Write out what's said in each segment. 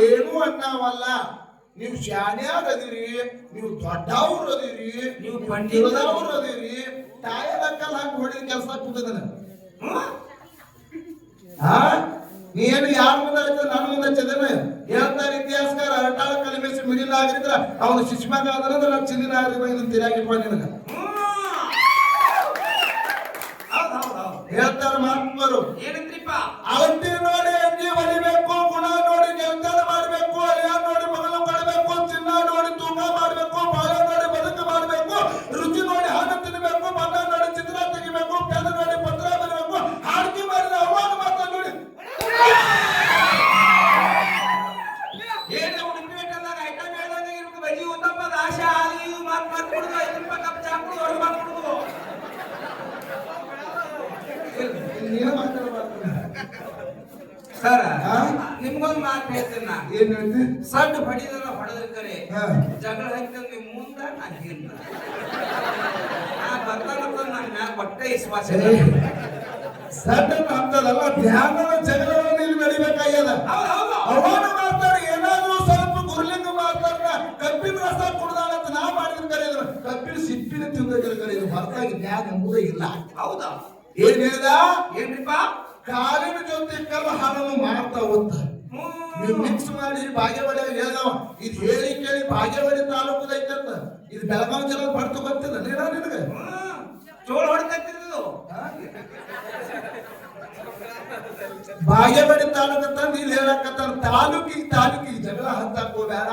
ಏನೂ ಅನ್ನವಲ್ಲ. ನೀವು ಶಾನ್ಯಾಗ ಅದಿರಿ ನೀವು ದೊಡ್ಡವ್ರು ಅದಿರಿ ನೀವು ನೀವು ಪಂಡಿತ ತಿಳಿದವ್ರು ಅದಿರಿ ತಾಯದ ಕಲ್ ಹಾಕಿ ಹೊಡಿದ ಕೆಲಸ ಕುಂತದನ ಹಾ ನೀನು ಯಾರ ಮುಂದೆ ಹಚ್ಚದ ನನ್ನ ಮುಂದೆ ಹಚ್ಚದನ ಹೇಳ್ತಾರೆ ಇತಿಹಾಸಕಾರ ಅರಟಾಳ ಕಲಿಮೇಸಿ ಮಿಡಿಲ್ ಆಗಿದ್ರ ಅವನು ಶಿಶುಮಗ ಆದ್ರೆ ನಾನು ಚಿಂದಿನ ಆಗಿದ್ರೆ ಇದನ್ನ ತಿರಾಗಿಪ್ಪ ನಿನಗ. ಹೇಳ್ತಾರ ಮಹಾತ್ಮರು. ಏನಂತ್ರಿಪ್ಪ ಅವತ್ತಿನ ನೋಡಿ ಅಂಗಿ ಹೊಡಿಬೇಕು ಮಾತ್ ಐದು ಕಪ್ ಚಾ ಕುಡ್ದು ಹೊರಗೆ ಮಾತ್ ಕುಡ್ದು ಸರ್? ನಿಮ್ಗೊಂದು ಮಾತು ಹೇಳ್ತೀನಿ ನಾ ಏನ್ ಹೇಳ್ತಿ? ಸಣ್ಣ ಕರೆ ಜಗಳ ಹಾಕಿದ್ರೆ ನಿಮ್ ಮುಂದ ನಾ ಹಿಂದ. ನಾ ಬರ್ತಾನಂತ ನನ್ನ ಮ್ಯಾಲ ಹೊಟ್ಟೆ ವಿಶ್ವಾಸ ಸಣ್ಣ ಅಂತದಲ್ಲ ಧ್ಯಾನದ ಜಗಳವನ್ನು ಇಲ್ಲಿ ಮಾಡ್ತಾರೆ ಕಬ್ಬಿನ ಸಿಪ್ಪಿನ ತಿಂದ ಇದು ಹೊರತಾಗಿ ಜ್ಞಾನ ಎಂಬುದೇ ಇಲ್ಲ. ಹೌದಾ? ಏನ್ ಹೇಳ್ದ? ಏನ್ರಿಪ್ಪ? ಕಾಲಿನ ಜೊತೆ ಕಲ್ಲ ಹಾಲನ್ನು ಮಾಡ್ತಾ ಹೋಗ್ತ ನೀವು ಮಿಕ್ಸ್ ಮಾಡಿ ಬಾಗೇವಾಡಿ ಹೇಳ್ದವ. ಇದು ಹೇಳಿ ಕೇಳಿ ಬಾಗೇವಾಡಿ ತಾಲೂಕದ ಐತಂತ. ಇದು ಬೆಳಗಾವಿ ಜಿಲ್ಲೆ ಬರ್ತು ಗೊತ್ತಿಲ್ಲ. ನೀನ ನಿನಗೆ? ಚೋಳ ಹೊಡಿತಿದ್ದು ಬಾಗೇವಾಡಿ ತಾಲೂಕು ತಂದು ಇಲ್ಲಿ ಹೇಳಕತ್ತಾರ. ತಾಲೂಕಿಗೆ ತಾಲೂಕಿಗೆ ಜಗಳ ಹಂತಕ್ ಹೋಗ್ಬೇಡ.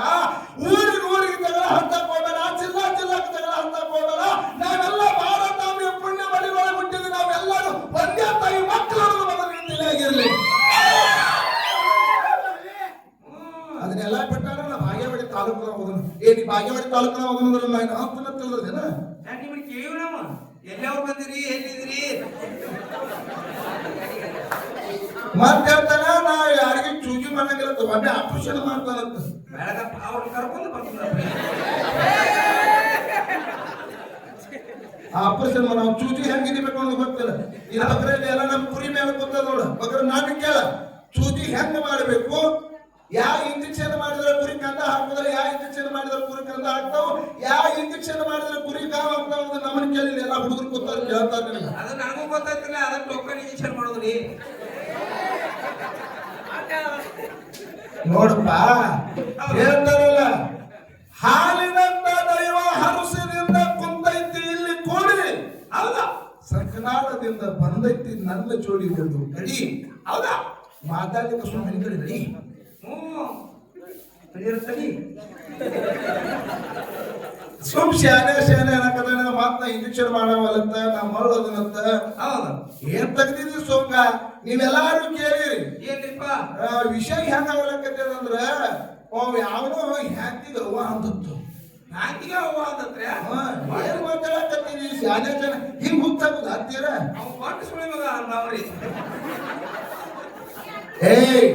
ಊರಿಗೆ ಊರಿಗೆ ಜಗಳ ಹಂತಕ್ ಹೋಗ್ಬೇಡ. ಜಿಲ್ಲಾ ಜಿಲ್ಲಾಕ್ಕೆ ಜಗಳ ಹಂತಕ್ ಹೋಗ್ಬೇಡ. ನಾವೆಲ್ಲ ಭಾರತಾಂಬೆಯ ಪುಣ್ಯ ಮಡಿಯೊಳಗೆ ಹುಟ್ಟಿದ್ವಿ. ನಾವೆಲ್ಲರೂ ಒಂದೇ ತಾಯಿ ಮಕ್ಕಳು ಆಗಿರ್ಲಿ. ಅದನ್ನೆಲ್ಲ ಬಿಟ್ಟಾರಲ್ಲ ಬಾಗೇವಾಡಿ ತಾಲೂಕದ ಹೋಗೋದು. ಏ, ನೀ ಬಾಗೇವಾಡಿ ತಾಲೂಕದ ಹೋದನಂದ್ರೆ ನಾನು ತಿಳಿದೇನ ನಿಮ್ಗೆ ಕೇಳಿ ನಾವು ಎಲ್ಲವ್ರು ಬಂದಿರಿ ಎಲ್ಲಿದ್ರಿ ಮತ್ತೆ ಹೇಳ್ತಾನ ನಾ ಯಾರಿಗೆ ಚೂಜಿ ಮಾಡಂಗಿಲ್ಲ ಒಮ್ಮೆ ಆಪರೇಷನ್ ಮಾಡ್ತಾನಂತ ಬೆಳಗಪ್ಪ ಅವ್ರು ಕರ್ಕೊಂಡು ಬರ್ತಾರೆ ಆಪರೇಷನ್ ಮಾಡ ನಾವು ಚೂಜಿ ಹೆಂಗ್ ಅಂತ ಗೊತ್ತಿಲ್ಲ. ಇಲ್ಲ ಬಗ್ರಲ್ಲಿ ಎಲ್ಲ ನಮ್ಮ ಕುರಿ ಮೇಲೆ ಗೊತ್ತದ ನೋಡು. ಬಗ್ರ ನಾನು ಕೇಳ ಚೂಜಿ ಹೆಂಗ್ ಮಾಡಬೇಕು? ಯಾವ ಇಂಜೆಕ್ಷನ್ ಮಾಡಿದ್ರೆ ಕುರಿ ಕಂದ ಹಾಕಿದ್ರೆ ಯಾವ ಇಂಜೆಕ್ಷನ್ ಮಾಡಿದ್ರೆ ಕುರಿ ಕಂದ ಹಾಕ್ತಾವ ಯಾವ ಇಂಜೆಕ್ಷನ್ ಮಾಡಿದ್ರೆ ಕುರಿ ಕಾವ್ ಹಾಕ್ತಾವ ಅಂತ ನಮ್ಮನ್ನ ಕೇಳಿಲ್ಲ. ಎಲ್ಲ ಹುಡುಗರು ಗೊತ್ತಾರ ಕೇಳ್ತಾರೆ ನಿನಗೆ ಅದು ನನಗೂ ಗೊತ್ತಾಯ್ತಿಲ್ಲ ಅದನ್ನ ಟೋಕನ್ ಇಂಜೆಕ್ಷನ್ ಮಾಡೋದ್ರಿ. ನೋಡಪ್ಪ ಹೇಳ್ತಾರಲ್ಲ ಹಾಲಿನಂತ ದೈವ ಹರಸಿನಿಂದ ಕುಂತೈತಿ ಇಲ್ಲಿ ಕೂಡಿ. ಅಲ್ಲ ಸರ್ಕನಾಳದಿಂದ ಬಂದೈತಿ, ನನ್ನ ಜೋಡಿ ಒಂದು ಕಡಿ ಹೌದಾ? ಮಾತಾಡ್ಲಿಕ್ಕೆ ಸ್ವಾಮಿ ಕಡೆ ಹ್ಞೂ ಸುಮ್ ಶಾನೆ ಶಾನೆ ಅನ್ನಕದ ಮಾತ ಇಂಜೆಕ್ಷನ್ ಮಾಡವಲ್ಲಂತ ನಾ ಮರಳೋದನ್ನಂತ. ಹೌದು. ಏನ್ ತೆಗ್ದಿದ್ರಿ ಸೋಂಗ? ನೀವೆಲ್ಲಾರು ಕೇಳಿರಿ. ಏನ್ರಿಪ್ಪ? ಆ, ವಿಷಯ ಹೆಂಗ ಅವಲಕತ್ತದಂದ್ರ ಅವ್ ಯಾವನೋ ಹ್ಯಾಂತಿಗೆ ಅವ್ವ ಅಂತತ್ತು ನಾಕಿಗೆ ಅವ್ವ ಅದತ್ರೆ ಏನ್ ಮಾತಾಡಕತ್ತೀವಿ ಶಾನೆ ಜನ ಹಿಂಗ್ ಹುಚ್ಚಾಗುದು ಹತ್ತೀರ ಅವ್ ಪಾಠ ಸುಳಿ ಮಗ ಅಂದವ್ರಿ ಏಯ್.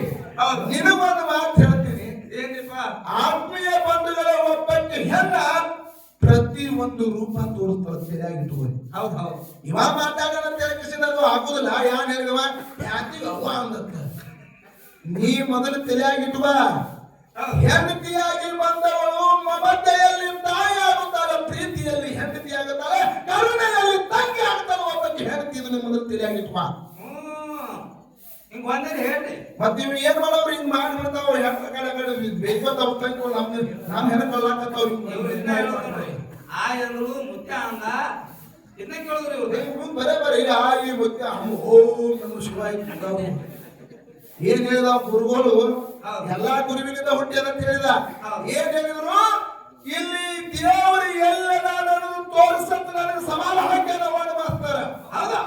ನಿನಗೊಂದು ಮಾತು ಹೇಳ್ತೀನಿ. ಆತ್ಮೀಯ ಬಂಧುಗಳ ಒಬ್ಬಕ್ಕೆ ಹೆಣ್ಣ ಪ್ರತಿ ಒಂದು ರೂಪ ತೋರಿಸ್ತಾರೆ ಸರಿಯಾಗಿ ಇಟ್ಕೊಳ್ಳಿ. ಹೌದು ಹೌದು. ಇವ ಮಾತಾಡೋಣ ತೆಲಕಿಸಿದ್ರು ಆಗುದಿಲ್ಲ. ಯಾನ್ ಹೇಳಿದವ ಯಾತಿಗೆ ಅವ್ವ ಅಂದತ್ತ ನೀ ಮೊದಲು ತಲೆಯಾಗಿಟ್ಟುವ. ಹೆಂಡತಿಯಾಗಿ ಬಂದವಳು ಮಮತೆಯಲ್ಲಿ ತಾಯಿ ಆಗುತ್ತಾಳೆ ಪ್ರೀತಿಯಲ್ಲಿ ಹೆಂಡತಿ ಆಗುತ್ತಾಳೆ ಕರುಣೆಯಲ್ಲಿ ತಂಗಿ ಆಗ್ತಾಳೆ ಒಬ್ಬಕ್ಕೆ ಹೆಂಡತಿ ಇದನ್ನ ಮೊದಲು ತಲೆಯಾಗಿಟ್ಟುವ ಹ್ಮ್. ಹಿಂಗ್ ಒಂದೇ ಹೇಳಿ ಮತ್ತೆ ನೀವು ಏನ್ ಮಾಡೋರು? ಹಿಂಗ್ ಮಾಡಿ ಬೇಕೋತ ಹೋಗ್ತಾವ ನಮ್ಮ ನಾನು ಹೆಣ ಕೊಲ್ಲಾಕತ್ತಾವ ಇವ್ರು ಇದನ್ನ ಹೇಳೋದು ಆ ಅಂದ್ರು ಮುತ್ಯ ಅಂದ ಇದನ್ನ ಕೇಳಿದ್ರಿ ಇವ್ರು. ಬರೇ ಬರೀ ಆ ಈ ಮತ್ತೆ ಅಮ್ಮ ಓಂ ನಮ ಶಿವಾಯ. ಏನ್ ಹೇಳಿದ ಗುರುಗಳು. ಎಲ್ಲಾ ಗುರುವಿನಿಂದ ಹುಟ್ಟಿದ ಅಂತ ಹೇಳಿದ. ಏನ್ ಹೇಳಿದ್ರು? ಇಲ್ಲಿ ದೇವರು ಎಲ್ಲದ ಅನ್ನೋದು ತೋರಿಸಂತ ನನಗೆ ಸಮಾನ ಹಾಕ್ಯಾನ ಮಾಡಿ ಮಾಸ್ತರ ಹೌದಾ?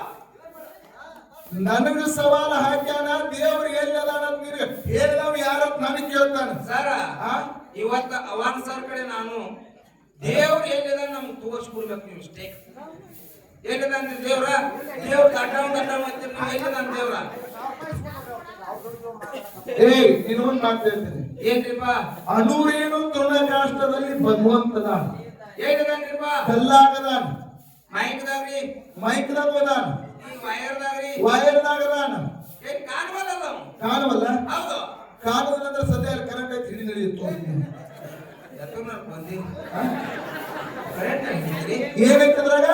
ನನಗೆ ಸವಾಲು ಹಾಕ್ಯಾನ ದೇವ್ರ ಎಲ್ಲದ ನೀರು ನೀನು ನಾವು ಯಾರ ನನಗೆ ಕೇಳ್ತಾನ. ಸರ? ಇವತ್ತ ಅವಾನ್ ಸರ್ ಕಡೆ ನಾನು ದೇವ್ರ ಎಲ್ಲಿದ ನಮ್ಗೆ ತೋರಿಸ್ಕೊಡ್ಬೇಕು ನೀವು ಸ್ಟೇಕ್ ಎಲ್ಲಿದಂತ ದೇವ್ರ? ದೇವ್ರ ನೀವು ದೇವ್ರ? ಮಾತು ಹೇಳ್ತೀನಿ. ಏನ್ರಿಪ್ಪ? ಅಣುರೇನು ತೃಣಕಾಷ್ಟದಲ್ಲಿ ಎಲ್ಲಿದಂತ್ರಿಪ್ಪ ಕಲ್ಲಾಗದಾನ. ಮೈಕ್ದಾಗ್ರಿ ಮೈಕ್ದಾಗ ಹೋದಾನ. ಅವ್ನು. ಕಾಣವಲ್ಲ ಕಾಣುವುದಂದ್ರೆ ಸದ್ಯ ಅಲ್ಲಿ ಕರೆಂಟ್ ಐತಿ ಹಿಡಿ ಏನೈತೆ ಅದ್ರಾಗ?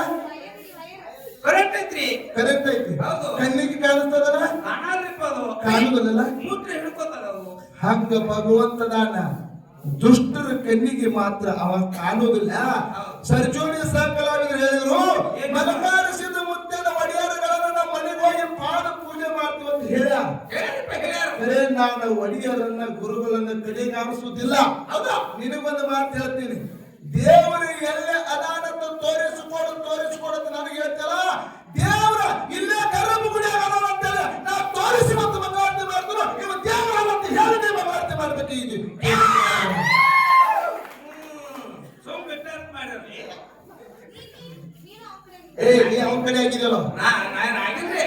ಐತ್ರಿ. ಕರೆಕ್ಟ್ ಐತಿ. ಕಣ್ಣಿಗೆ ಕಾಣಿಸ್ತದಲ್ಲ? ಕಾಣುವುದಲ್ಲ ಮೂತ್ರ ಹಂಗ ಭಗವಂತದಾನ ದುಷ್ಟರ ಕಣ್ಣಿಗೆ ಮಾತ್ರ ಅವ ಕಾಣುವುದಿಲ್ಲ. ಸರ್ಜೋಣಿ ಕಲಾವಿದರು ಹೇಳಿದ್ರು. ಮಲಕಾರಿಸಿದ ಪಾದ ಪೂಜೆ ಮಾಡ್ತೀವಿ ಅಂತ ಹೇಳ್ಯಾರ. ನಾನು ಒಡೆಯರನ್ನ ಗುರುಗಳನ್ನ ಕಡೆಗಾಣಿಸುವುದಿಲ್ಲ ಅದ ನಿನಗೊಂದು ಮಾತು ಹೇಳ್ತೀನಿ. ದೇವರು ಎಲ್ಲೇ ಅದಾನಂತ ತೋರಿಸಿಕೊಡು ತೋರಿಸಿಕೊಡು ಅಂತ ನನಗೆ ಹೇಳ್ತಲ್ಲ ದೇವರ ಇಲ್ಲೇ ಗರ್ಭಗುಡಿ ಅಂತೇಳಿ ನಾ ತೋರಿಸಿ ಮತ್ತು ಮಂಗಳಾರತಿ ಮಾಡ್ತಾನೋ? ಇವ ದೇವರ ಅಂತ ಹೇಳಿ ನೀವು ಮಂಗಳಾರತಿ ಮಾಡ್ಬೇಕು ಇದು ಏ ನೀ ಅವನ ಕಡೆ ಆಗಿದೆಯಲ್ಲ ನಾ ನಾನು ಆಗಿಲ್ರಿ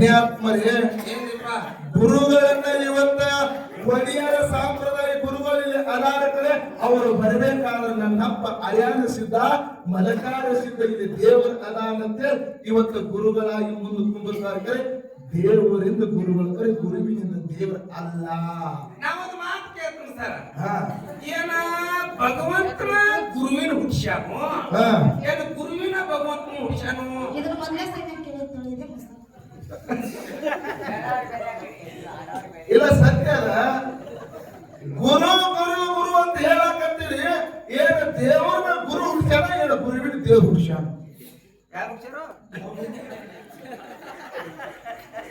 ಪುಣ್ಯಾತ್ಮರೇ ಏನ್ರಿಪ್ಪ ಗುರುಗಳನ್ನ ಇವತ್ತ ಕೊನೆಯರ ಸಾಂಪ್ರದಾಯಿಕ ಗುರುಗಳಲ್ಲಿ ಅದಾದ ಕಡೆ ಅವರು ಬರಬೇಕಾದ್ರೆ ನನ್ನಪ್ಪ ಅಯಾನ ಸಿದ್ಧ ಮಲಕಾರ ಸಿದ್ಧ ಇಲ್ಲಿ ದೇವರ ಅದಾನಂತೆ ಇವತ್ತು ಗುರುಗಳಾಗಿ ಮುಂದೆ ಕುಂದಿರ್ತಾರೆ ದೇವರಿಂದ ಗುರುಗಳ ಕರೆ ಗುರುವಿನಿಂದ ದೇವರ ಅಲ್ಲ. ನಾವೊಂದು ಮಾತು ಕೇಳ್ತೀನಿ ಸರ್. ಹಾ. ಏನ ಭಗವಂತನ ಗುರುವಿನ ಹುಡ್ಸ್ಯಾನು ಏನು ಏನ ಗುರುವಿನ ಭಗವಂತನ ಹುಷ್ಯಾನು ಇದ್ರ ಮೊದಲೇ ಸೈನ್ಯ ಕೇಳಿತ್ತು ಇದೆ ಹೊಸ ಇಲ್ಲ ಸತ್ಯ ಗುರು ಗುರು ಗುರು ಅಂತ ಹೇಳಕತ್ತೀರಿ. ಏನು ದೇವರ ಗುರು ಹುಡ್ಸ್ಯಾನ ಏನು ಬಿಟ್ಟು ದೇವ್ರ ಹುಡ್ಸ್ಯಾನ?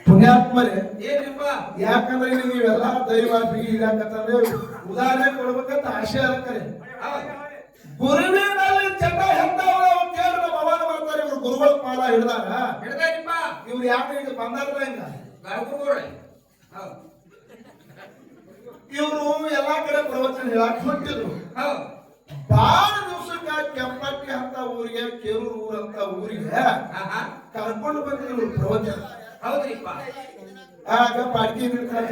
ಪುಣ್ಯಾತ್ಮರೇ. ಏನ್ರಿಪ್ಪ ಯಾಕಂದ್ರೆ ನೀವೆಲ್ಲ ದೈವ ಬಿಗಿ ಇದಾಕತ್ತಂದ್ರೆ ಉದಾಹರಣೆ ಕೊಡ್ಬೇಕಂತ ಆಶೆ ಅಲ್ಲಕರೆ ಹೌದು. ಗುರುವಿನಲ್ಲಿ ಚಟ ಹೆಂತಾವ ಗುರುಗಳ ಪಾಲ ಹಿಡ್ದಾಗ ಹಿಡ್ದಾರಿಪ್ಪ ಇವ್ರು ಯಾಕೆ ಹಿಡಿದು ಬಂದಾರ ಹಿಂಗ? ಗರ್ಭಗುರು ಹೌದು. ಇವ್ರು ಎಲ್ಲಾ ಕಡೆ ಪ್ರವಚನ ಹೇಳಕ್ ಹೊಂಟಿದ್ರು. ಹೌದು. ಬಾಳ ದಿವ್ಸಕ್ಕ ಕೆಂಪಟ್ಟಿ ಅಂತ ಊರಿಗೆ ಕೇರೂರು ಊರ ಅಂತ ಊರಿಗೆ ಹಾ ಹಾ ಕರ್ಕೊಂಡು ಬಂದಿದ್ರು ಪ್ರವಚನ. ಹೌದ್ರಿಪ್ಪ. ಆಗ ಪಾಡ್ಕಿ ಬಿಡ್ತಾರೆ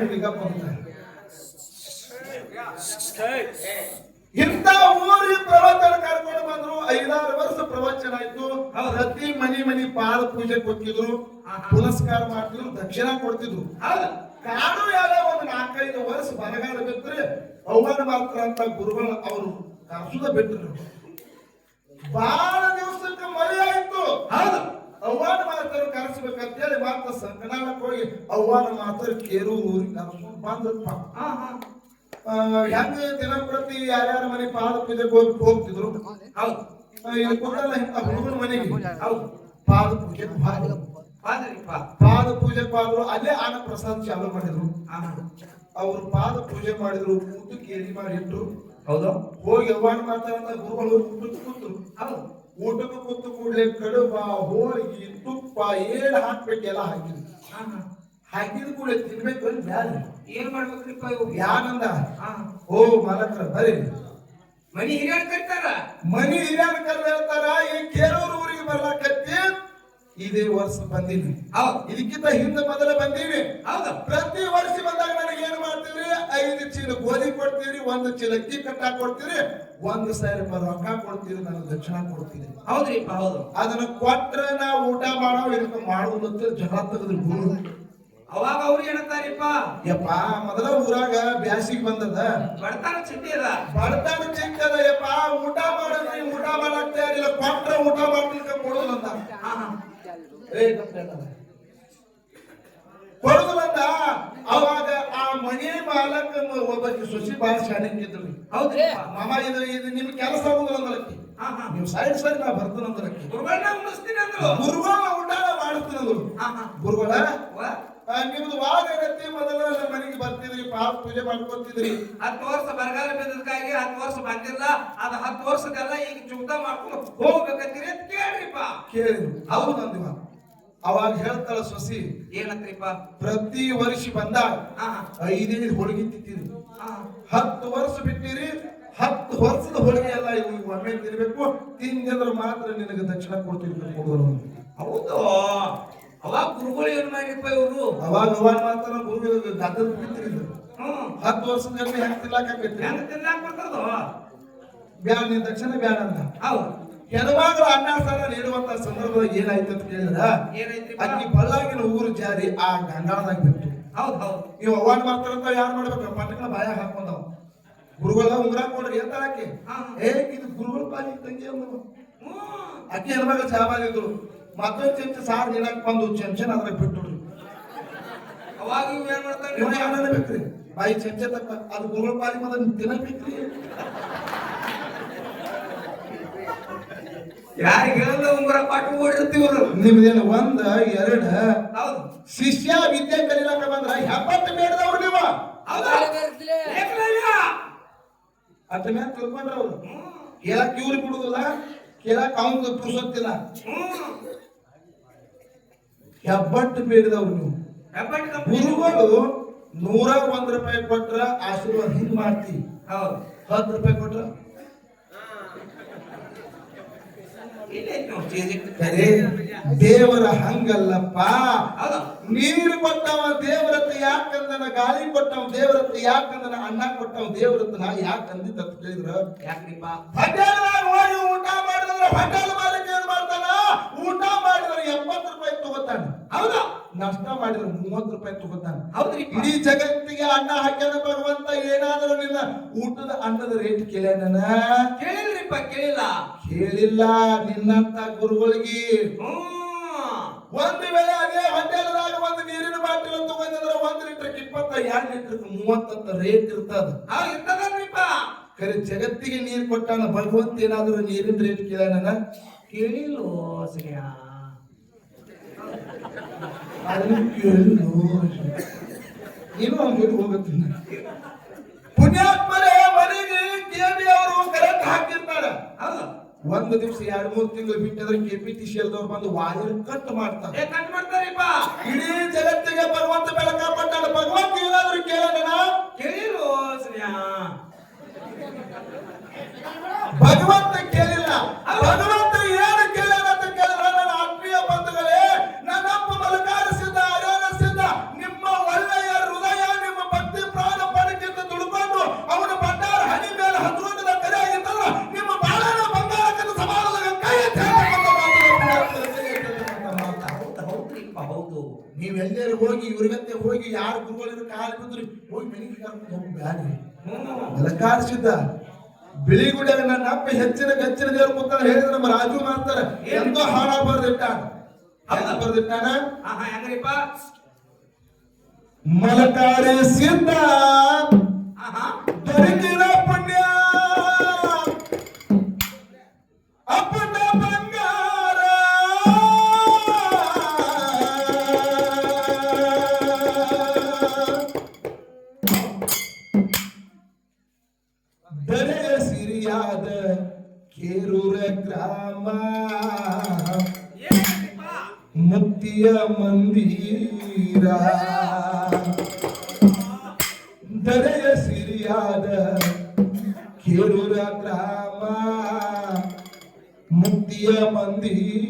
ಇಂಥ ಊರಿಗೆ ಪ್ರವಚನ ಕರ್ಕೊಂಡು ಬಂದ್ರು. ಐದಾರು ವರ್ಷ ಪ್ರವಚನ ಆಯ್ತು ಪ್ರತಿ ಮನಿ ಮನಿ ಪಾದ ಪೂಜೆ ಕೊಟ್ಟಿದ್ರು. ಪುನಸ್ಕಾರ ಮಾಡ್ತಿದ್ರು, ದಕ್ಷಿಣ ಕೊಡ್ತಿದ್ರು. ಕಾಡು ಯಾವ ಒಂದು ನಾಲ್ಕೈದು ವರ್ಷ ಬರಗಾಲ ಬಿತ್ತರೆ ಅವಮಾನ ಮಾತ್ರ ಅಂತ ಗುರುಗಳು ಅವರು ಕರ್ಸುದ ಬಿಟ್ಟರು ಬಹಳ ದಿವಸಕ್ಕೆ ಮಳೆ ಆಯ್ತು. ಹೌದು. ಅವ್ವಾನ ಕರೆಸಬೇಕಂತ ಹೇಳಿ ಮಾತ್ರ ಸಂಕನಾಳಕ್ಕೆ ಹೋಗಿ ಅವ್ವಾನ ಮಾತ್ರ ಕೇರೂರು ಊರಿಗೆ ಕರ್ಸ್ಕೊಂಡು ಬಂದ್ರಪ್ಪ. ಹಾ ದಿನ ಪ್ರತಿ ಹೆಂಗ ಯಾರ್ಯಾರ ಮನೆ ಪಾದ ಪೂಜೆ ಹೋಗಿ ಹೋಗ್ತಿದ್ರು? ಹೌದು. ಕೂತಲ್ಲ ಇಂಥ ಹುಡುಗನ ಮನೆಗೆ. ಹೌದು. ಪಾದ ಪೂಜೆ ಪಾದ. ಪೂಜೆ ಪಾದ್ರು. ಅಲ್ಲೇ ಆನ ಪ್ರಸಾದ ಚಾಲು ಮಾಡಿದ್ರು. ಅವರು ಪಾದ ಪೂಜೆ ಮಾಡಿದ್ರು. ಊಟಕ್ಕೆ ಕೇಳಿ ಮಾಡಿಟ್ರು ಹೌದಾ. ಹೋಗಿ ಅವ್ವಾನ ಮಾಡ್ತಾರಂತ ಗುರುಗಳು ಕೂತು ಕೂತ್ರು ಹೌದು. ಊಟಕ್ಕೆ ಕೂತು ಕೂಡಲೇ ಕಡುಬ ಹೋಳಿಗೆ ತುಪ್ಪ ಏಳು ಹಾಕ್ಬೇಕು ಎಲ್ಲ ಹಾಕಿದ್ರು. ಹಾಕಿದ ಕೂಡ ತಿನ್ಬೇಕು ಅಂದ್ರೆ ಬ್ಯಾಡ ಏನ್ ಮಾಡ್ಬೇಕ್ರಿಪ್ಪ ಇವು ಯಾನಂದ ಹಾ. ಓ ಮಾಲಕ್ರ ಬರೀ ಮನಿ ಹಿರಿಯರ್ ಕರ್ತಾರ ಮನಿ ಹಿರಿಯರ್ ಕರ್ ಹೇಳ್ತಾರ ಈ ಕೇರೂರು ಊರಿಗೆ ಬರ್ಲಾಕತ್ತಿ. ಇದೇ ವರ್ಷ ಬಂದೀನಿ. ಇದಕ್ಕಿಂತ ಹಿಂದೆ ಮೊದಲ ಬಂದೀನಿ. ಹೌದಾ. ಪ್ರತಿ ವರ್ಷ ಬಂದಾಗ ನನಗೆ ಏನ್ ಮಾಡ್ತೀರಿ ಐದು ಚೀಲ ಗೋಧಿ ಕೊಡ್ತೀರಿ ಒಂದು ಚೀಲ ಅಕ್ಕಿ ಕಟ್ಟಾಕ್ ಕೊಡ್ತೀರಿ ಒಂದು ಸಾವಿರ ರೂಪಾಯಿ ರೊಕ್ಕ ಕೊಡ್ತೀರಿ ನನಗೆ ದಕ್ಷಿಣ ಕೊಡ್ತೀರಿ ಹೌದ್ರಿಪ್ಪ ಹೌದು. ಅದನ್ನ ಕೊಟ್ರೆ ನಾವು ಊಟ ಮಾಡೋ ಇದಕ್ಕೆ ಮಾಡುವುದಂತ ಜಗಳ ತೆಗೆದ್ರು ಗುರು. ಅವಾಗ ಅವ್ರು ಹೇಳ್ತಾರಿಪ್ಪ ಯಪ್ಪ ಮೊದಲ ಊರಾಗ ಬ್ಯಾಸಿಗೆ ಬಂದದ. ಬಡತನ ಚಿಂತೆ ಅದ. ಬಡತನ ಚಿಕ್ಕದ ಯಪ್ಪ ಊಟ ಮಾಡಿದ್ರಿ ಊಟ ಮಾಡಕ್ ತಯಾರಿಲ್ಲ ಕೊಟ್ರೆ ಊಟ ಮಾಡ್ಲಿಕ್ಕೆ ಕೊಡೋದಂತ ಕೊಡೋದಂತ ಹಾ ಏ ಕೊಡೋದಿಲ್ಲಂದ ಅವಾಗ ಆ ಮನೆ ಮಾಲಕ ಒಬ್ಬ ಸೊಸಿ ಬಾಳ ಶಾಣಿಕಿದ್ರು ಹೌದ್ರಿ? ಮಾಮ ಇದು ಇದು ನಿಮ್ ಕೆಲಸ ಆಗುದಿಲ್ಲ ಅಂದ್ರಕ್ಕಿ ಹಾ ಹಾ. ನೀವು ಸೈಡ್ ಸೈಡ್ ನಾ ಬರ್ತೀನಿ ಅಂದ್ರಕ್ಕಿ ಗುರುಗಳನ್ನ ಉಣಿಸ್ತೀನಿ ಅಂದ್ರು ಗುರುಗಳ ಊಟ ಮಾಡ್ತೀನಿ ಅಂದ್ರು ಗುರುಗಳ? ನಿಮ್ದು ವಾದ ಇರತ್ತೆ ಮೊದಲ ನಮ್ಮ ಮನೆಗೆ ಬರ್ತಿದ್ರಿ ಪಾಪ ಪೂಜೆ ಮಾಡ್ಕೊತಿದ್ರಿ. ಹತ್ತು ವರ್ಷ ಬರಗಾಲ ಬಿದ್ದದಕ್ಕಾಗಿ ಹತ್ತು ವರ್ಷ ಬಂದಿಲ್ಲ. ಅದ ಹತ್ತು ವರ್ಷಕ್ಕೆಲ್ಲ ಈಗ ಚುಕ್ತ ಮಾಡ್ಕೊಂಡು ಹೋಗ್ಬೇಕಂತೀರಿ ಅಂತ ಕೇಳ್ರಿಪ್ಪ. ಕೇಳಿದ್ರು. ಹೌದು ಅಂದಿವ ಅವಾಗ ಹೇಳ್ತಾಳ ಸೊಸಿ ಏನಂತ್ರಿಪ್ಪ? ಪ್ರತಿ ವರ್ಷ ಬಂದಾಗ ಐದೈದು ಹೋಳಿಗೆ ತಿಂತೀರಿ. ಹಾ ಹತ್ತು ವರ್ಷ ಬಿಟ್ಟಿರಿ ಹತ್ತು ವರ್ಷದ ಹೋಳಿಗೆ ಎಲ್ಲ ಇವು ಒಮ್ಮೆ ತಿನ್ಬೇಕು. ತಿಂದ್ರೆ ಮಾತ್ರ ನಿನಗೆ ದಕ್ಷಿಣ ಕೊಡ್ತೀವಿ ಅಂತ ಹೌದು. ಅವಾಗ ಗುರುಗಳು ಏನ್ ಮಾಡಿಪ್ಪ ಇವರು. ಅವಾಗ ಅವಾಗ ಮಾತ್ರ ಗುರುಗಳು ಗದ್ದದ ಬಿತ್ತಿರಿ ಹ್ಮ್. ಹತ್ತು ವರ್ಷದ ಜನ ಹೆಂಗ್ ತಿನ್ಲಾಕ ಹೆಂಗ್ ತಿನ್ಲಾಕ ಬರ್ತದೋ? ಬ್ಯಾಡ ನಿನ್ ತಕ್ಷಣ ಬ್ಯಾಡ ಅಂತ ಹೌದು. ಕೆಲವಾಗ ಅನ್ನ ಸಾರ ನೀಡುವಂತ ಸಂದರ್ಭದಾಗ ಏನಾಯ್ತು ಅಂತ ಕೇಳಿದ್ರ? ಅಕ್ಕಿ ಪಲ್ಲಾಗಿನ ಊರು ಜಾರಿ ಆ ಗಂಗಾಳದಾಗ ಬಿತ್ತು. ಹೌದು ಹೌದು. ನೀವು ಅವಾಗ ಮಾಡ್ತಾರಂತ ಯಾರು ಮಾಡ್ಬೇಕು ಪಟ್ಟಣ ಬಾಯಾಗ ಹಾಕೊಂಡವ್. ಗುರುಗಳ ಉಂಗ್ರ ಕೊಡ್ರಿ ಎಂತ ಹಾಕಿ? ಹಾ. ಏ ಇದು ಗುರುಗಳ ಪಾಲಿ ತಂಗಿ ಅಂದ್ರು ಅಕ್ಕಿ ಅಕ್ಕಿ ಹೆಣ್ಮಗಳು ಚಾಬಾಗಿದ್ರು ಮತ್ತೊಂದು ಚಮಚ ಸಾರ್ ನೀಡಕ್ ಬಂದು ಚಮಚನ ಅದ್ರ ಬಿಟ್ಬಿಡ್ರಿ ಅವಾಗ ಇವ್ ಏನ್ ಮಾಡ್ತಾರೆ ಇವ್ನ ಬೇಕ್ರಿ ಬಾಯಿ ಚಮಚ ತಕ್ಕ ಅದು ಗುರುಗಳ ಪಾಲಿ ಮದ ತಿನ್ನಬೇಕ್ರಿ ಯಾರಿಗೆ ಹೇಳಲ್ಲ ಉಂಗುರ ಪಾಠ ಓಡಿರ್ತೀವ್ರು ನಿಮ್ದೇನು ಒಂದ ಎರಡ? ಹೌದು. ಶಿಷ್ಯ ವಿದ್ಯೆ ಕಲಿಲಾಕ ಬಂದ್ರ ಹೆಬ್ಬಟ್ಟು ಬೇಡದವ್ರು ನೀವು. ಅದ್ರ ಮೇಲೆ ತಿಳ್ಕೊಂಡ್ರ ಅವ್ರು. ಕೇಳಕ್ ಇವ್ರಿಗೆ ಬಿಡುದಿಲ್ಲ ಕೇಳಕ್ ಅವನ್ ಪುರುಸೊತ್ತಿಲ್ಲ. ಹೆಬ್ಬಟ್ಟು ಬೇಡದವ್ರು ನೀವು. ಗುರುಗಳು ನೂರ ಒಂದ್ ರೂಪಾಯಿ ಕೊಟ್ರ ಆಶೀರ್ವಾದ ಹಿಂಗ್ ಮಾಡ್ತಿ. ಹೌದು. ಹತ್ತು ರೂಪಾಯಿ ಕೊಟ್ರ? ದೇವರ ಹಂಗಲ್ಲಪ್ಪ. ನೀರು ಕೊಟ್ಟವ ದೇವರತ್ತ ಯಾಕಂದನ ಗಾಳಿ ಕೊಟ್ಟವ ದೇವರತ್ತ ಯಾಕಂದನ ಅನ್ನ ಕೊಟ್ಟವ ದೇವರತ್ತ ನಾ ಯಾಕಂದಿದ್ದ ಕೇಳಿದ್ರ? ಯಾಕ್ರಿಪ್ಪ? ಹೋಗಿ ಊಟ ಮಾಡಿದ್ರೆ ಹೋಟೆಲ್ ಮಾಲೀಕ ಏನ್ ಮಾಡ್ತಾನ ಊಟ ಮಾಡಿದ್ರೆ ಎಪ್ಪತ್ತು ರೂಪಾಯಿ ತಗೋತಾನ ಹೌದಾ ನಷ್ಟ ಮಾಡಿದ್ರೆ ಮೂವತ್ತು ರೂಪಾಯಿ ತಗೋತಾನೆ ಹೌದ್ರಿ. ಇಡೀ ಜಗತ್ತಿಗೆ ಅನ್ನ ಹಾಕ್ಯಾನ ಭಗವಂತ ಏನಾದರೂ ನಿನ್ನ ಊಟದ ಅನ್ನದ ರೇಟ್ ಕೇಳ್ಯಾನ ಕೇಳಿಲ್ರಿಪ್ಪ ಕೇಳಿಲ್ಲ. ಕೇಳಿಲ್ಲ ನಿನ್ನಂತ ಗುರುಗಳಿಗೆ ಒಂದು ವೇಳೆ ಅದೇ ಹೋಟೆಲ್ದಾಗ ಒಂದು ನೀರಿನ ಬಾಟಲ್ ತಗೊಂಡಿದ್ರೆ ಒಂದು ಲೀಟರ್ ಇಪ್ಪತ್ತ ಎರಡು ಲೀಟರ್ ಮೂವತ್ತಂತ ರೇಟ್ ಇರ್ತದ. ಇರ್ತದಲ್ರಿಪ್ಪ. ಕರೆ ಜಗತ್ತಿಗೆ ನೀರು ಕೊಟ್ಟಾನ ಭಗವಂತ ಏನಾದರೂ ನೀರಿನ ರೇಟ್ ಕೇಳ್ಯಾನ ಕೇಳಿಲ್ಲ ಸರಿಯಾ ಅವನ ಜೊತೆ ಹೋಗುತ್ತೀನಿ ಪುಣ್ಯಾತ್ಮರೇ ಮನೆಗೆ ಕೇಳಿ ಅವರು ಕರೆಂಟ್ ಹಾಕಿರ್ತಾರೆ ಅಲ್ಲ ಒಂದು ದಿವಸ ಎರಡು ಮೂರು ತಿಂಗಳು ಬಿಟ್ಟಿದ್ರೆ ಕೆ ಪಿ ಟಿ ಸಿ ಎಲ್ದವ್ರು ಬಂದು ವಾಯರ್ ಕಟ್ ಮಾಡ್ತಾರೆ. ಕಟ್ ಮಾಡ್ತಾರಿಪ್ಪ. ಇಡೀ ಜಗತ್ತಿಗೆ ಭಗವಂತ ಬೆಳಕ ಪಟ್ಟಾನ ಭಗವಂತ ಏನಾದ್ರೂ ಕೇಳೋಣ ಸರಿಯಾ? ಭಗವಂತ ಕೇಳಿಲ್ಲ. ಭಗವಂತ ಗುರುಗಳಿರೋ ಕಾಲು ಬಿದ್ರಿ ಹೋಗಿ ಮನೆಗೆ ಕರ್ಕೊಂಡು ಹ್ಮ್. ಮಲಕಾರಿಸಿದ್ದ ಬಿಳಿಗುಡ್ಯಾಗ ನನ್ನ ಅಪ್ಪ ಹೆಚ್ಚಿನ ಗಚ್ಚಿನ ದೇವ್ರು ಕೂತಾನ ಹೇಳಿದ್ರೆ ನಮ್ಮ ರಾಜು ಮಾಡ್ತಾರ. ಎಂತೋ ಹಾಡ ಬರ್ದಿಟ್ಟಾನ. ಹೌದ ಬರ್ದಿಟ್ಟಾನ? ಹೆಂಗ್ರಿಪ್ಪ? ಮಲಕಾರಿಸಿದ್ದ ಆಹಾ. ದೊರಕಿದ ಮುಕ್ತಿಯ ಮಂದಿರ ದರೆಯ ಸಿರಿಯಾದ ಕೇರೂರ ಗ್ರಾಮ ಮುಕ್ತಿಯ ಮಂದಿರ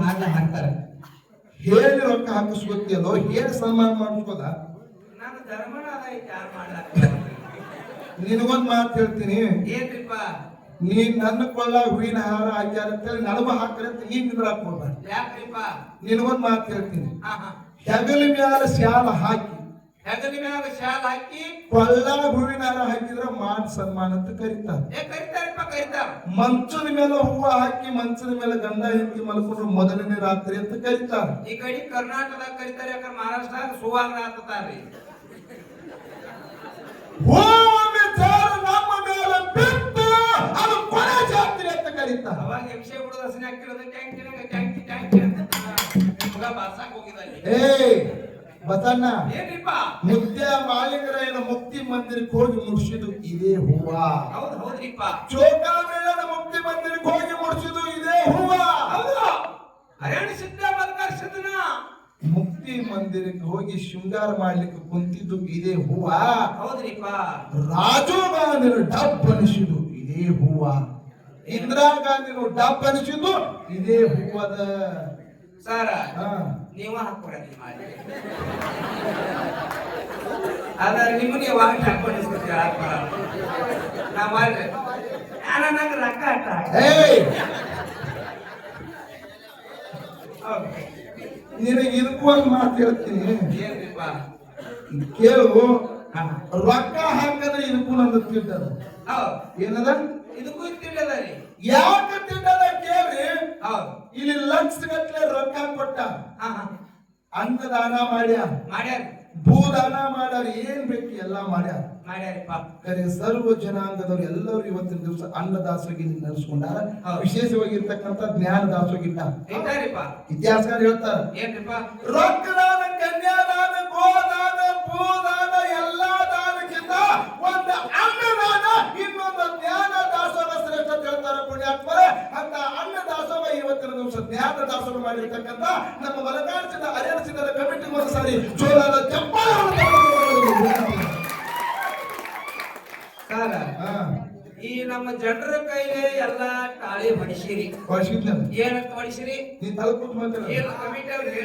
ಹಾಡ್ಲ ಹಾಕ್ತಾರೆ ಹೇಳಿ ರೊಕ್ಕ ಹಾಕಿಸ್ಕೊತಿಯಲ್ಲೋ ಹೇಳಿ ಸನ್ಮಾನ ಮಾಡಿಸ್ಕೋದ? ನಿನಗೊಂದ್ ಮಾತು ಹೇಳ್ತೀನಿ. ನೀ ನೀನ್ ನನ್ನ ಕೊಲ್ಲ ಹೂವಿನ ಹಾರ ಹಾಕ್ಯಾರ ಅಂತೇಳಿ ನನಗೂ ಹಾಕ್ರಿ ಅಂತ ನೀನ್ ನಿಂದ್ರಾಕ್ ಹೋಗ್ಬಾರ್ದು ನಿನಗೊಂದ್ ಮಾತು ಹೇಳ್ತೀನಿ. ಹೆಗಲ ಮ್ಯಾಲ ಶಾಲ ಹಾಕಿ ಹೆಗಲಿ ಮ್ಯಾಗ ಶಾಲ್ ಹಾಕಿ ಕೊಲ್ಲ ಹೂವಿನಾರ ಹಾಕಿದ್ರ ಮಾನ್ ಸನ್ಮಾನ ಅಂತ ಕರೀತಾರ. ಏ ಕರಿತಾರಪ್ಪ ಕರಿತಾರ. ಮಂಚದ ಮೇಲೆ ಹೂವ ಹಾಕಿ ಮಂಚದ ಮೇಲೆ ಗಂಡ ಹೆಂಡತಿ ಮಲ್ಕೊಂಡ್ರು ಮೊದಲನೇ ರಾತ್ರಿ ಅಂತ ಕರೀತಾರ. ಈ ಕಡೆ ಕರ್ನಾಟಕದಾಗ ಕರೀತಾರೆ ಯಾಕಂದ್ರೆ ಮಹಾರಾಷ್ಟ್ರದಾಗ ಸುವಾಗ್ರ ಆಗ್ತಾರ್ರಿ ಹೂವಿನ ಚಾರ ನಮ್ಮ ಮೇಲೆ ಬಿತ್ತು ಅದು ಕೊನೆ ಜಾತ್ರೆ ಅಂತ ಕರೀತಾರ. ಅವಾಗ ವಿಷಯ ಬಿಡೋದು ಹಸನೆ ಹಾಕಿರೋದು ಟ್ಯಾಂಕಿ ಟ್ಯಾಂಕಿ ಟ್ಯಾಂಕಿ ಅಂತ ಮಗ ಬಾಸಾಕ್ ಹೋಗಿದ್ದಾನೆ. ಏ ಬಸಣ್ಣ ಏನ್ರಿಪ್ಪ? ಮುತ್ಯ ಮಾಲಿಂಗರಾಯನ ಮುಕ್ತಿ ಮಂದಿರಕ್ಕೆ ಹೋಗಿ ಮುಡ್ಸಿದ್ದು ಇದೇ ಹೂವ. ಹೌದು ಹೌದ್ರಿಪ್ಪ. ಚೋಕಾಮೇಳನ ಮುಕ್ತಿ ಮಂದಿರಕ್ಕೆ ಹೋಗಿ ಮುಡ್ಸಿದ್ದು ಇದೇ ಹೂವ. ಹೌದು. ಹರಿಯಾಣ ಸಿದ್ಧ ಮುಕ್ತಿ ಮಂದಿರಕ್ಕೆ ಹೋಗಿ ಶೃಂಗಾರ ಮಾಡ್ಲಿಕ್ಕೆ ಕುಂತಿದ್ದು ಇದೇ ಹೂವ. ಹೌದ್ರಿಪ್ಪ. ರಾಜೀವ್ ಗಾಂಧಿನ ಡಬ್ ಅನಿಸಿದ್ದು ಇದೇ ಹೂವ. ಇಂದಿರಾ ಗಾಂಧಿ ಡಬ್ ಅನಿಸಿದ್ದು ಇದೇ ಹೂವದ. ಸರ. ಹಾ. ನೀವ ಹಾಕೊಡಲಿ ಮಾಡಿ ಆದ್ರೆ ನಿಮಗೆ ವಾಹನ ಹಾಕೊಂಡಿಸ್ಕೊತೀರ ಹಾಕೊಡಲ್ಲ ನಾ ಮಾಡ್ರಿ ನಾನು ನಂಗೆ ರೊಕ್ಕ ಆಟ. ನಿನಗೆ ಇದಕ್ಕೂ ಒಂದು ಮಾತು ಹೇಳ್ತೀನಿ. ಕೇಳು. ರೊಕ್ಕ ಹಾಕದ್ರೆ ಇದಕ್ಕೂ ನಂದು ತಿಂಟದ ಏನದ? ಇದಕ್ಕೂ ತಿಂಡದ ರೀ. ಯಾಕೆ ತಿಂಟದ ಕೇಳಿ ಹೌದು. ಇಲ್ಲಿ ಲಕ್ಷ ಗಟ್ಲೆ ರೊಕ್ಕ ಕೊಟ್ಟ. ಅನ್ನದಾನ ಮಾಡ್ಯಾರ. ಮಾಡ್ಯಾರ. ಭೂದಾನ ಮಾಡ್ಯಾರ. ಏನ್ ಬೇಕು ಎಲ್ಲ ಮಾಡ್ಯಾರ. ಮಾಡ್ಯಾರಪ್ಪ. ಕರೆ ಸರ್ವ ಜನಾಂಗದವ್ರು ಎಲ್ಲರೂ ಇವತ್ತಿನ ದಿವಸ ಅನ್ನದಾಸರಿಗೆ ನಡೆಸ್ಕೊಂಡಾರ ಆ ವಿಶೇಷವಾಗಿರ್ತಕ್ಕಂಥ ಜ್ಞಾನ ದಾಸರಿಗಿಂತ ಇದ್ದಾರಿಪ್ಪ ಇತಿಹಾಸಕಾರ ಹೇಳ್ತಾರ. ಏನ್ರಿಪ್ಪ? ರೊಕ್ಕದಾನ ಕನ್ಯಾದಾನ ದಿವಸ ಜ್ಞಾನ ದಾಸೋಹ ಮಾಡಿರ್ತಕ್ಕಂಥ ನಮ್ಮ ಮಲಕಾರ್ಜಿನ ಅರಿಯಸಿದ ಕಮಿಟಿ ಒಂದು ಸಾರಿ ಜೋರಾದ ಚಪ್ಪಾಳ ಈ ನಮ್ಮ ಜನರ ಕೈಗೆ ಎಲ್ಲಾ ತಾಳಿ ಹೊಡಿಸಿರಿ. ಏನಂತ ಹೊಡಿಸಿರಿ? ಕಮಿಟಿ ಅವ್ರಿಗೆ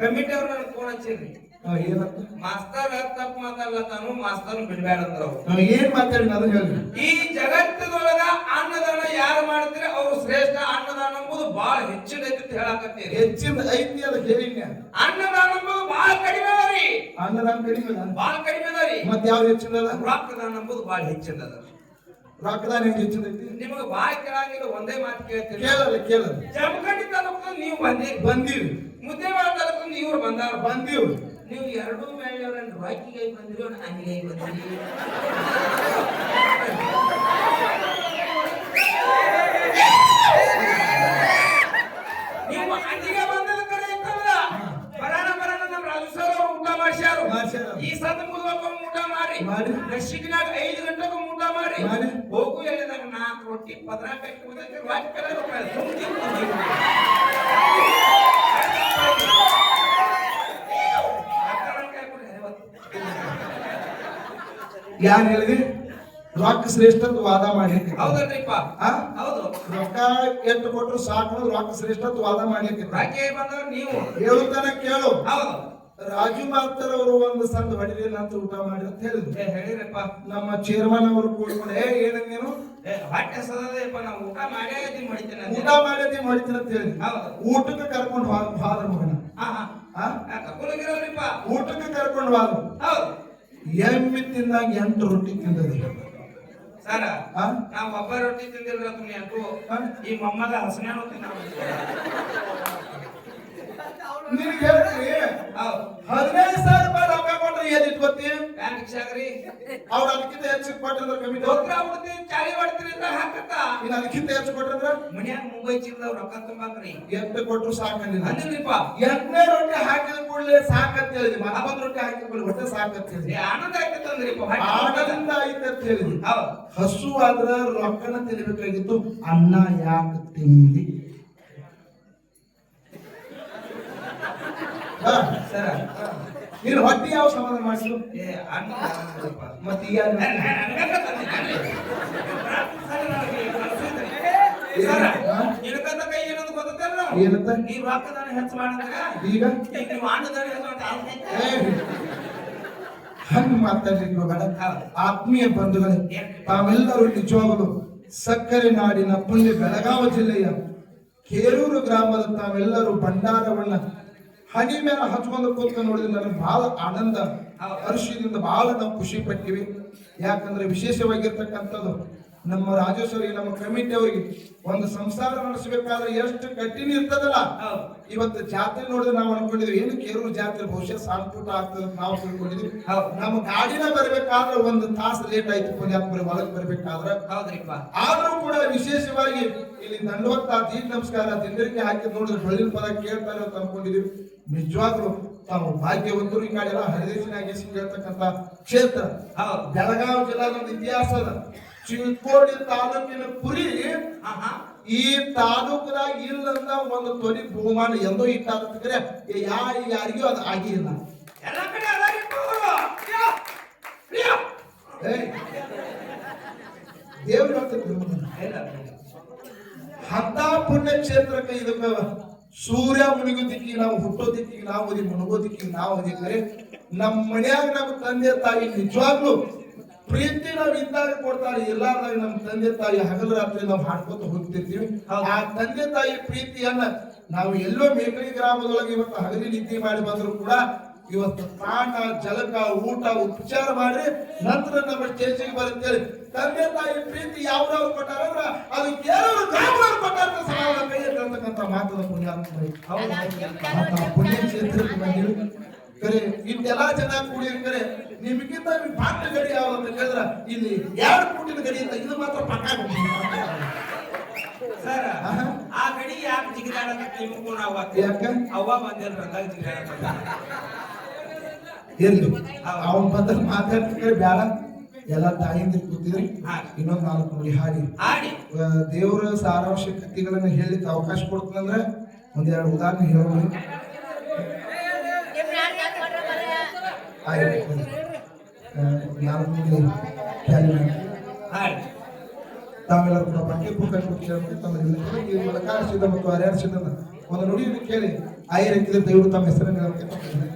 ಕಮಿಟಿ ಅವ್ರು ನನಗೆ ಫೋನ್ ಹಚ್ಚಿರಿ ಮಾಸ್ತರ್ ತಪ್ಪು ಮಾತಾಡ್ಲತ್ತಾನು ಮಾಸ್ತರ್ ಬಿಡ್ಬೇಡ ಅಂದ್ರು ಏನ್ ಮಾತಾಡಿ ಅದು ಹೇಳಿ ಈ ಜಗತ್ತದೊಳಗ ಅನ್ನದಾನ ಯಾರು ಮಾಡ್ತೀರಿ ಅವ್ರು ಶ್ರೇಷ್ಠ ಅನ್ನದಾನ ಎಂಬುದು ಬಹಳ ಹೆಚ್ಚಿನ ಐತಿ ಅಂತ ಹೇಳಾಕತ್ತೀರಿ. ಹೆಚ್ಚಿನ ಐತಿ ಅದ ಹೇಳಿನ್ಯ ಅನ್ನದಾನ ಎಂಬುದು ಬಹಳ ಕಡಿಮೆ ಅದ ರೀ. ಅನ್ನದಾನ ಕಡಿಮೆ. ಬಹಳ ಕಡಿಮೆ ಅದ ರೀ. ಮತ್ತೆ ಯಾವ್ದು ಹೆಚ್ಚಿನ ಅದ? ರೊಕ್ಕದಾನ ಎಂಬುದು ಬಹಳ ಹೆಚ್ಚಿನ ಅದ. ರೊಕ್ಕದಾನ ಹೆಂಗ್ ಹೆಚ್ಚಿನ ಐತಿ? ನಿಮಗೆ ಬಾಳ ಕೇಳಂಗಿಲ್ಲ ಒಂದೇ ಮಾತು ಕೇಳ್ತೀರಿ ಕೇಳಲ್ಲ ಕೇಳಲ್ಲ ಜಮಖಂಡಿ ತಾಲೂಕು ನೀವು ಬಂದಿರಿ. ಬಂದೀವಿ. ಮುದ್ದೇವಾಡ ತಾಲೂಕು ನೀವು ಬಂದಾರ. ಬಂದೀವಿ ನೀವು ಎರಡೂ ಮೇಲೆ ರಾಕಿಗೆ ಬಂದಿರೋ ನನಗೆ ಬಂದಿರಿ. ನೀವು ಹಂಗಿಗೆ ಬಂದದ ಇತ್ತಲ್ಲ ಬರಾನ ಬರಾನ ನಮ್ಮ ಊಟ ಮಾಡ್ಸ್ಯಾರು. ಈ ಸಂದ ಮುಗಿದೊಬ್ಬ ಊಟ ಮಾಡಿ ಐದು ಗಂಟೆಗೆ ಊಟ ಮಾಡಿ. ಹೋಗು ಹೇಳಿದಾಗ ನಾಲ್ಕು ರೊಟ್ಟಿ ಪದ್ರ ಕಟ್ಟಿ ರಾಜ್ ಕಡೆ ತುಂಬಿ ಯಾರು ಹೇಳಿದ್ರಿ ರೊಕ್ಕ ಶ್ರೇಷ್ಠ ಅಂತ ವಾದ ಮಾಡ್ಲಿಕ್ಕೆ ಹೌದಲ್ರಿಪ್ಪ. ಹೌದು. ರೊಕ್ಕ ಎಷ್ಟು ಕೊಟ್ಟರು ಸಾಕು ರೊಕ್ಕ ಶ್ರೇಷ್ಠ ಅಂತ ವಾದ ಮಾಡ್ಲಿಕ್ಕೆ ರಾಕೆ ಬಂದವ್ರು ನೀವು. ಹೇಳುತ್ತಾನೆ ಕೇಳು. ಹೌದು. ರಾಜು ಮಾಸ್ತರ್ ಅವರು ಒಂದು ಸಣ್ಣ ಹೊಡಿಲಿಲ್ಲ ಅಂತ ಊಟ ಮಾಡಿ ಅಂತ ಹೇಳಿದ್ರು. ಹೇಳಿರಪ್ಪ ನಮ್ಮ ಚೇರ್ಮನ್ ಅವರು ಕೂಡ್ಕೊಂಡು ಏ ಏನ ನೀನು? ಏ ಹೊಟ್ಟೆ ಸದದಪ್ಪ ನಾವು ಊಟ ಮಾಡೇ ಮಾಡಿದ್ದೇನೆ ಊಟ ಮಾಡ್ತೀನಿ ಅಂತ ಹೇಳಿ ಹೌದು. ಊಟಕ್ಕೆ ಕರ್ಕೊಂಡು ಹಾದ್ರ ಮಗನ. ಹಾ ಹಾ ಆ? ಕರ್ಕೊಂಡೋಗಿರೋರಿಪ್ಪ ಊಟಕ್ಕೆ ಕರ್ಕೊಂಡು ಹೋದ್ರು. ಹೌದು. ಎಮ್ಮಿ ತಿಂದಾಗ ಎಂಟು ರೊಟ್ಟಿ ತಿಂದದಿಲ್ಲ ಸರ? ನಾವು ಒಬ್ಬ ರೊಟ್ಟಿ ತಿಂದಿಲ್ಲ? ಈ ಮೊಮ್ಮದ ಹಸನೇನು ತಿನ್ನ ನಿನಗೆ ಹೇಳ್ತೀನಿ ಹೌದು ಹದಿನೈದು ಸಾವಿರ ರೂಪಾಯಿ ರೊಕ್ಕ ಕೊಟ್ರೆ ಏನ್ ಇಟ್ಕೋತಿ ಅವ್ರು ಅದಕ್ಕಿಂತ ಹೆಚ್ಚು ಕೊಟ್ಟಿದ್ರೆ ಕಮ್ಮಿ ದೋತ್ರ ಚಾರಿ ಹೊಡ್ತೀನಿ ಅಂತ ಹಾಕತ್ತ? ಇನ್ನು ಅದಕ್ಕಿಂತ ಹೆಚ್ಚು ಕೊಟ್ಟಿದ್ರ ಮನ್ಯಾಗ ಮುಂಬೈ ಚಿಲ್ಲದವ್ರು ರೊಕ್ಕ ತುಂಬಾಕ್ರಿ. ಎಂಟು ಕೊಟ್ರು ಸಾಕಂದಿಲ್ಲ ಅಂದಿಲ್ರಿಪ್ಪ ಎಂಟನೇ ರೊಟ್ಟಿ ಹಾಕಿದ ಕೂಡಲೇ ಸಾಕಂತ ಹೇಳಿದ್ವಿ ಮತ್ತೊಂದು ರೊಟ್ಟಿ ಹಾಕಿದ ಕೂಡಲೇ ಹೊಟ್ಟೆ ಸಾಕಂತ ಹೇಳಿ ಹೇಳಿದ್ವಿ ಆನಂದ ಹೊಟ್ಟೆ ತುಂಬದ. ಆನಂದ ಐತೆ ಅಂತ ಹೇಳಿದ್ರಿ. ಹಸು ಆದ್ರ ರೊಕ್ಕನ ತಿನ್ಬೇಕಾಗಿತ್ತು ಅನ್ನ ಯಾಕೆ ತಿಂದಿ ಸರ. ನೀನ್ ಹೊಟ್ಟಿ ಯಾವ ಸಮಾಧಾನ ಮಾಡಿಸು ಏ. ಮತ್ತೆ ಈಗ ಏನಂತ ನೀವು ರೊಕ್ಕದಾನ ಹೆಚ್ಚು ಈಗ? ನೀವು ಹೆಚ್ಚು ಹಂಗ್ ಮಾತಾಡ್ಲಿಕ್ಕೆ ಆತ್ಮೀಯ ಬಂಧುಗಳೇ ತಾವೆಲ್ಲರೂ ನಿಜವಾಗಲು ಸಕ್ಕರೆ ನಾಡಿನ ಪುಣ್ಯ ಬೆಳಗಾವಿ ಜಿಲ್ಲೆಯ ಕೇರೂರು ಗ್ರಾಮದ ತಾವೆಲ್ಲರೂ ಭಂಡಾರವನ್ನ ಹನಿ ಮೇಲೆ ಹಚ್ಕೊಂಡು ಕೂತ್ಕೊಂಡು ನೋಡಿದ್ರೆ ನನಗೆ ಬಹಳ ಆನಂದ, ಆ ಹರ್ಷದಿಂದ ಬಹಳ ನಾವು ಖುಷಿ ಪಟ್ಟಿವಿ. ಯಾಕಂದ್ರೆ ವಿಶೇಷವಾಗಿರ್ತಕ್ಕಂಥದ್ದು ನಮ್ಮ ರಾಜೇಶ್ವರಿಗೆ ನಮ್ಮ ಕಮಿಟಿ ಅವರಿಗೆ ಒಂದು ಸಂಸಾರ ನಡೆಸಬೇಕಾದ್ರೆ ಎಷ್ಟು ಕಠಿಣ ಇರ್ತದಲ್ಲ. ಇವತ್ತು ಜಾತ್ರೆ ನೋಡಿದ್ರೆ ನಾವು ಅನ್ಕೊಂಡಿದ್ವಿ ಏನು ಕೇರೂರು ಜಾತ್ರೆ ಬಹುಶಃ ಸಣ್ಣ ಪುಟ್ಟ ಆಗ್ತದೆ ನಾವು ತಿಳ್ಕೊಂಡಿದ್ವಿ. ನಮ್ಮ ಗಾಡಿನ ಬರ್ಬೇಕಾದ್ರೆ ಒಂದು ತಾಸು ಲೇಟ್ ಆಯ್ತು ಪುಣ್ಯಾತ್ಮರ ಒಳಗೆ ಬರ್ಬೇಕಾದ್ರೆ. ಆದ್ರೂ ಕೂಡ ವಿಶೇಷವಾಗಿ ಇಲ್ಲಿ ದಂಡವತ್ತ ದೀಪ ನಮಸ್ಕಾರ ದಿಂಡರಿಗೆ ಹಾಕಿ ನೋಡಿದ್ರೆ ಬೆಳ್ಳಿನ ಪದ ಕೇಳ್ತಾರೆ ಅಂತ ಅನ್ಕೊಂಡಿದ್ವಿ ನಿಜವಾಗ್ಲು ತಾವು ಭಾಗ್ಯವಂತರು ಈ ಕಡೆ ಎಲ್ಲ ಹರಿದೇಶನಾಗಿ ಕೇಳ್ತಕ್ಕಂತ ಕ್ಷೇತ್ರ. ಬೆಳಗಾವಿ ಜಿಲ್ಲಾದ ಒಂದು ಇತಿಹಾಸ ಅದ. ಚಿಂಕೋಡಿ ತಾಲೂಕಿನ ಕುರಿ ಈ ತಾಲೂಕದಾಗ ಇಲ್ಲಂದ ಒಂದು ತೊಲಿ ಬಹುಮಾನ ಎಂದೋ ಇಟ್ಟಾದ್ರೆ ಯಾರ ಯಾರಿಗೂ ಅದು ಆಗಿಲ್ಲ. ಎಲ್ಲ ಕಡೆ ದೇವ್ರ. ಅಂತ ಪುಣ್ಯ ಕ್ಷೇತ್ರಕ್ಕೆ ಇದಕ್ಕೆ ಸೂರ್ಯ ಮುಳುಗೋದಿಕ್ಕಿ ನಾವು ಹುಟ್ಟೋದಿಕ್ಕಿ ನಾವು ಓದಿ ಮುಳುಗೋ ನಾವು ಓದಿದ್ರೆ ನಮ್ಮ ಮನ್ಯಾಗ ನಮ್ಮ ತಂದೆ ತಾಯಿ ನಿಜವಾಗ್ಲೂ ಪ್ರೀತಿ. ನಾವು ಇದ್ದಾಗ ಕೊಡ್ತಾರೆ ಎಲ್ಲಾರ್ದಾಗ ನಮ್ಮ ತಂದೆ ತಾಯಿ ಹಗಲು ರಾತ್ರಿ ನಾವು ಹಾಡ್ಕೊತ ಹೋಗ್ತಿರ್ತೀವಿ. ಆ ತಂದೆ ತಾಯಿ ಪ್ರೀತಿಯನ್ನ ನಾವು ಎಲ್ಲೋ ಮೇಕರಿ ಗ್ರಾಮದೊಳಗೆ ಇವತ್ತು ಹಗಲಿ ನಿದ್ದೆ ಮಾಡಿ ಬಂದ್ರು ಕೂಡ ಇವತ್ತು ತಾಣ ಜಲಕ ಊಟ ಉಪಚಾರ ಮಾಡಿ ನಂತರ ನಮ್ಮ ಸ್ಟೇಜಿಗೆ ಬರುತ್ತೇವೆ. ತಂದೆ ತಾಯಿ ಪ್ರೀತಿ ಯಾವ್ದವ್ರು ಕೊಟ್ಟಾರ ಅದು ಕೇರಳ ಗ್ರಾಮದವ್ರು ಕೊಟ್ಟಾರ ಸಹ ಕೈ ಮಾತದ ಪುಣ್ಯ ಪುಣ್ಯ ಕ್ಷೇತ್ರಕ್ಕೆ ಕರೆ ಇಷ್ಟೆಲ್ಲಾ ಜನ ಕೂಡಿ ಕರೆ ನಿಮಗಿಂತ ಪಾತ್ರ ಗಡಿ ಯಾವ ಅಂತ ಕೇಳಿದ್ರ ಇಲ್ಲಿ ಎರಡು ಕೋಟಿನ ಗಡಿ ಅಂತ ಇದು ಮಾತ್ರ ಪಕ್ಕ ಸರ್. ಆ ಗಡಿ ಯಾಕೆ ಜಿಗಿದಾಡಕ್ಕೆ ನಿಮಗೂ ನಾವು ಯಾಕೆ? ಅವ್ವ ಬಂದಿಲ್ಲ ಬಂದಾಗ ಜಿಗಿದಾಡಕ್ಕೆ ಇರ್ಲಿ ಅವನ್ ಬಂದ್ರೆ ಮಾತಾಡ್ತಿದ್ರೆ ಬೇಡ. ಎಲ್ಲ ತಾಯಿಂದ ಕೂತಿದ್ರಿ. ಇನ್ನೊಂದ್ ನಾಲ್ಕು ನುಡಿ ಹಾಡಿ. ಆಡಿ ದೇವರ ಸಾರಾಂಶ ಕಥೆಗಳನ್ನ ಹೇಳಲಿಕ್ಕೆ ಅವಕಾಶ ಕೊಡ್ತಂದ್ರೆ ಒಂದೆರಡು ಉದಾಹರಣೆ ಹೇಳೋಣ ಆಯ್ತು ಆ, ನಾಲ್ಕು ನುಡಿ ಖಾಲಿ ಮಾಡಿ. ಆಡಿ ತಾವೆಲ್ಲರೂ ಕೂಡ ಪಠ್ಯ ಪುಸ್ತಕ ಕೇಳಬೇಕು ತಮ್ಮ ಈ ಮೂಲಕ ಸಿದ್ಧ ಮತ್ತು ಅರ್ಯಾರಿಸಿದ ಒಂದು ನುಡಿಯನ್ನು ಕೇಳಿ ಆಯ್ಕೆ ದಯವಿಟ್ಟು ತಮ್ಮ ಹೆಸರನ್ನು